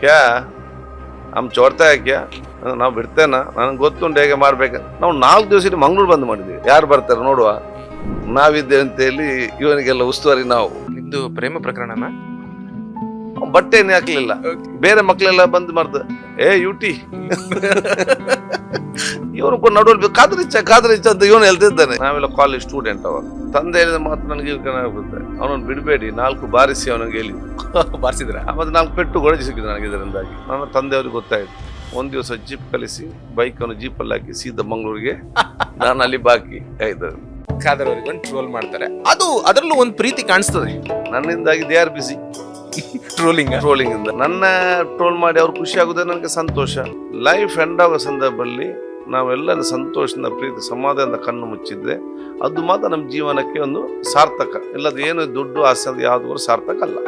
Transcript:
ಕ್ಯಾ? ನಮ್ಮ ಚೋರ್ತ ಯಾಕ್ಯಾ ನಾವು ಬಿಡ್ತೇನ? ನನಗೆ ಗೊತ್ತುಂಟು ಹೇಗೆ ಮಾಡ್ಬೇಕು. ನಾವು ನಾಲ್ಕು ದಿವಸ ಇಟ್ಟು ಮಂಗ್ಳೂರು ಬಂದ್ ಮಾಡಿದ್ವಿ. ಯಾರು ಬರ್ತಾರೆ ನೋಡುವ. ನಾವಿದ್ದೇವೆ ಅಂತ ಹೇಳಿ ಇವನಿಗೆಲ್ಲ ಉಸ್ತುವಾರಿ ನಾವು. ಇದು ಪ್ರೇಮ ಪ್ರಕರಣನ? ಬಟ್ಟೆ ಹಾಕ್ಲಿಲ್ಲ. ಬೇರೆ ಮಕ್ಕಳೆಲ್ಲ ಬಂದು ಮಾಡ್ದ. ಏ ಯುಟಿ. ಕೂಡ ನಡುವಲ್ಲಿ ಕಾದ್ರಿಚ್ಚ ಕಾದ್ರಿಚ್ಚ ಅಂತ ಇವನು ಹೇಳ್ತಿದ್ದಾನೆ. ನಾವೆಲ್ಲ ಕಾಲೇಜ್ ಸ್ಟೂಡೆಂಟ್ ಅವ. ತಂದೆ ಹೇಳಿದ ಮಾತು ನನಗೆ ಆಗುತ್ತೆ ಅವನನ್ನು ಬಿಡಬೇಡಿ ನಾಲ್ಕು ಬಾರಿಸಿ ಅವನಿಗೆ ಹೇಳಿ. ಬಾರಿಸಿದ್ರೆ? ಮತ್ತೆ ನಾಲ್ಕು ಪೆಟ್ಟು ಗೊಳಜಿ ಸಿಕ್ಕಿದ್ರು ನನಗೆ ಇದರಿಂದಾಗಿ. ನನ್ನ ತಂದೆಯವ್ರಿಗೆ ಗೊತ್ತಾಯ್ತು. ಒಂದು ದಿವಸ ಜೀಪ್ ಕಲಿಸಿ ಬೈಕನ್ನು ಜೀಪಲ್ಲಿ ಹಾಕಿ ಸೀದಾ ಮಂಗಳೂರಿಗೆ. ನಾನು ಅಲ್ಲಿ ಬಾಕಿ. ಆಯ್ತು ಖಾದರ್ ಅವ್ರಿಗೆ ಒಂದು ಟ್ರೋಲ್ ಮಾಡ್ತಾರೆ. ಅದು ಅದರಲ್ಲೂ ಒಂದು ಪ್ರೀತಿ ಕಾಣಿಸ್ತದೆ. ನನ್ನಿಂದಾಗಿ they are busy trolling trolling ಇಂದ. ನನ್ನ ಟ್ರೋಲ್ ಮಾಡಿ ಅವ್ರು ಖುಷಿ ಆಗುದೇ ನನಗೆ ಸಂತೋಷ. ಲೈಫ್ ಎಂಡ್ ಆಗೋ ಸಂದರ್ಭದಲ್ಲಿ ನಾವೆಲ್ಲ ಸಂತೋಷದಿಂದ ಪ್ರೀತಿ ಸಮಾಧಾನದ ಕಣ್ಣು ಮುಚ್ಚಿದ್ರೆ ಅದು ಮಾತ್ರ ನಮ್ಮ ಜೀವನಕ್ಕೆ ಒಂದು ಸಾರ್ಥಕ. ಇಲ್ಲದ ಏನು ದುಡ್ಡು ಆಸೆ ಯಾವುದೂ ಸಾರ್ಥಕ ಅಲ್ಲ.